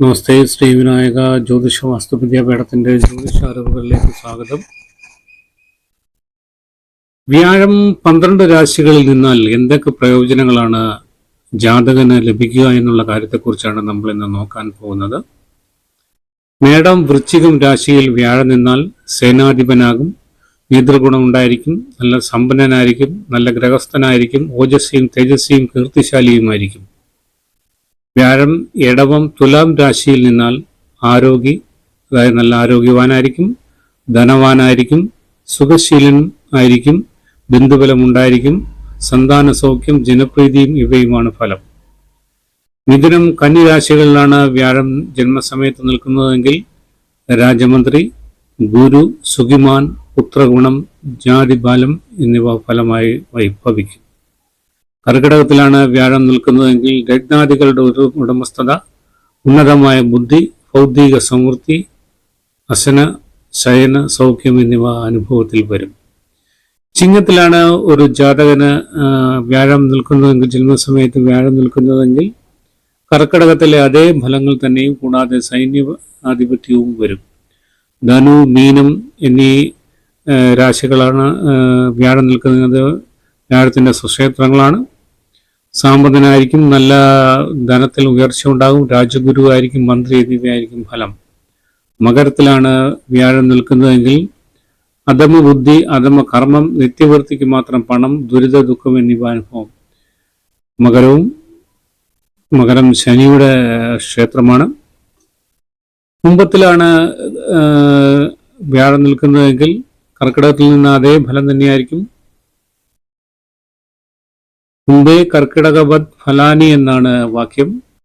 നമസ്തേ ശ്രീ വിനായക ജ്യോതിഷ വാസ്തു വിദ്യാപീഠത്തിന്റെ ജ്യോതിഷ അറിവുകളിലേക്ക് സ്വാഗതം. വ്യാഴം പന്ത്രണ്ട് രാശികളിൽ നിന്നാൽ എന്തൊക്കെ പ്രയോജനങ്ങളാണ് ജാതകന് ലഭിക്കുക എന്നുള്ള കാര്യത്തെക്കുറിച്ചാണ് നമ്മൾ ഇന്ന് നോക്കാൻ പോകുന്നത്. മേടം വൃശ്ചികം രാശിയിൽ വ്യാഴം നിന്നാൽ സേനാധിപനാകും നേതൃഗുണം ഉണ്ടായിരിക്കും നല്ല സമ്പന്നനായിരിക്കും നല്ല ഗ്രഹസ്ഥനായിരിക്കും ഓജസ്സിയും തേജസ്സിയും കീർത്തിശാലിയുമായിരിക്കും. വ്യാഴം ഇടവം തുലാം രാശിയിൽ നിന്നാൽ ആരോഗ്യ അതായത് നല്ല ആരോഗ്യവാനായിരിക്കും ധനവാനായിരിക്കും സുഖശീലൻ ആയിരിക്കും ബന്ധുബലമുണ്ടായിരിക്കും സന്താന സൗഖ്യം ജനപ്രീതിയും ഇവയുമാണ് ഫലം. മിഥുനം കന്നി രാശികളിലാണ് വ്യാഴം ജന്മസമയത്ത് നിൽക്കുന്നതെങ്കിൽ രാജമന്ത്രി ഗുരു സുഖിമാൻ പുത്രഗുണം ജാതിബാലം എന്നിവ ഫലമായി വൈഭവിക്കും. കർക്കിടകത്തിലാണ് വ്യാഴം നിൽക്കുന്നതെങ്കിൽ രത്നാദികളുടെ ഒരു ഉടമസ്ഥത ഉന്നതമായ ബുദ്ധി ഭൗതിക സമൃദ്ധി അസന ശയന സൗഖ്യം എന്നിവ അനുഭവത്തിൽ വരും. ചിങ്ങത്തിലാണ് ഒരു ജാതകന് വ്യാഴം നിൽക്കുന്നതെങ്കിൽ ജന്മസമയത്ത് വ്യാഴം നിൽക്കുന്നതെങ്കിൽ കർക്കിടകത്തിലെ അതേ ഫലങ്ങൾ തന്നെയും കൂടാതെ സൈന്യ ആധിപത്യവും വരും. ധനു മീനം എന്നീ രാശികളാണ് വ്യാഴം നിൽക്കുന്നത്. വ്യാഴത്തിന്റെ സുക്ഷേത്രങ്ങളാണ് സാമ്പന്നനായിരിക്കും നല്ല ധനത്തിൽ ഉയർച്ച ഉണ്ടാകും രാജഗുരു ആയിരിക്കും മന്ത്രി എന്നിവയായിരിക്കും ഫലം. മകരത്തിലാണ് വ്യാഴം നിൽക്കുന്നതെങ്കിൽ അധമ ബുദ്ധി അധമ കർമ്മം നിത്യവൃത്തിക്ക് മാത്രം പണം ദുരിത ദുഃഖം എന്നിവ അനുഭവം. മകരവും മകരം ശനിയുടെ ക്ഷേത്രമാണ്. കുംഭത്തിലാണ് വ്യാഴം നിൽക്കുന്നതെങ്കിൽ കർക്കിടകത്തിൽ നിന്ന് അതേ ഫലം തന്നെയായിരിക്കും. കുംഭേ കർക്കിടകവത് ഫലാനി എന്നാണ് വാക്യം.